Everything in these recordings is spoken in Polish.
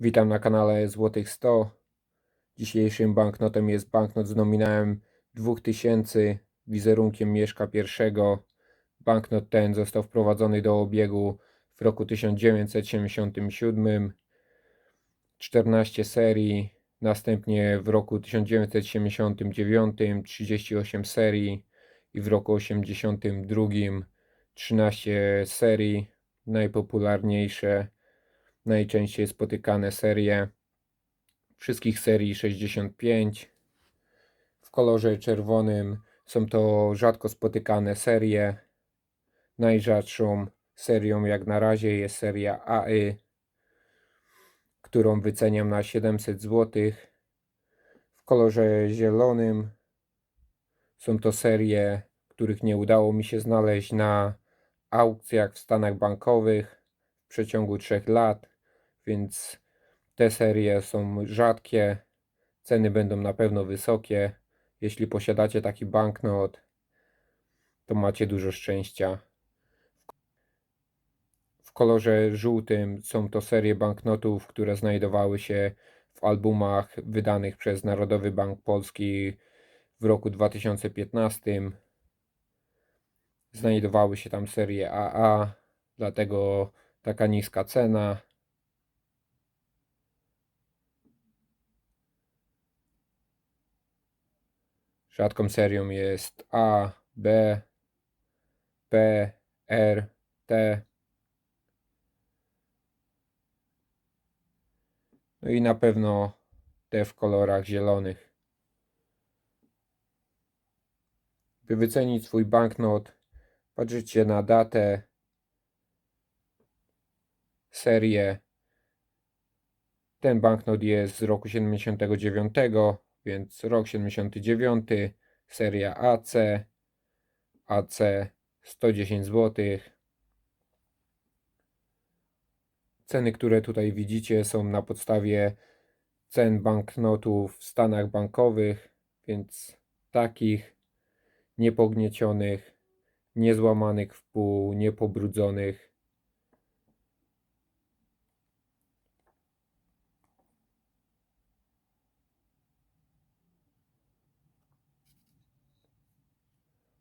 Witam na kanale Złotych 100. Dzisiejszym banknotem jest banknot z nominałem 2000 wizerunkiem Mieszka I. Banknot ten został wprowadzony do obiegu w roku 1977. 14 serii, następnie w roku 1979 38 serii i w roku 82 13 serii. Najpopularniejsze najczęściej spotykane serie. Wszystkich serii 65. W kolorze czerwonym są to rzadko spotykane serie. Najrzadszą serią jak na razie jest seria AY, którą wyceniam na 700 zł. W kolorze zielonym są to serie, których nie udało mi się znaleźć na aukcjach w Stanach bankowych w przeciągu 3 lat, więc te serie są rzadkie. Ceny będą na pewno wysokie. Jeśli posiadacie taki banknot, to macie dużo szczęścia. W kolorze żółtym są to serie banknotów, które znajdowały się w albumach wydanych przez Narodowy Bank Polski w roku 2015. Znajdowały się tam serie AA, dlatego taka niska cena. Rzadką serią jest A, B, P, R, T. No i na pewno te w kolorach zielonych. By wycenić swój banknot, patrzycie na datę, serię. Ten banknot jest z roku 79, więc rok 79, seria AC, AC 110 zł. Ceny, które tutaj widzicie, są na podstawie cen banknotów w stanach bankowych, więc takich niepogniecionych, niezłamanych w pół, niepobrudzonych.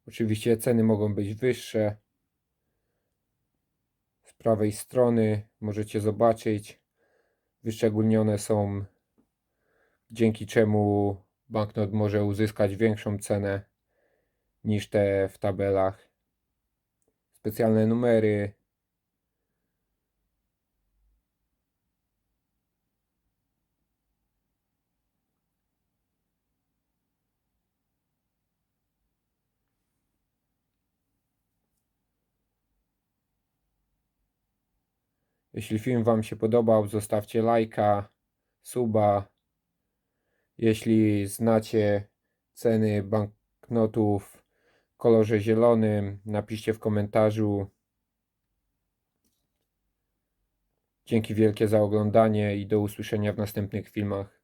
Oczywiście ceny mogą być wyższe. Z prawej strony możecie zobaczyć, wyszczególnione są, dzięki czemu banknot może uzyskać większą cenę niż te w tabelach. Specjalne numery. Jeśli film Wam się podobał, zostawcie lajka, suba. Jeśli znacie ceny banknotów w kolorze zielonym, napiszcie w komentarzu. Dzięki wielkie za oglądanie i do usłyszenia w następnych filmach.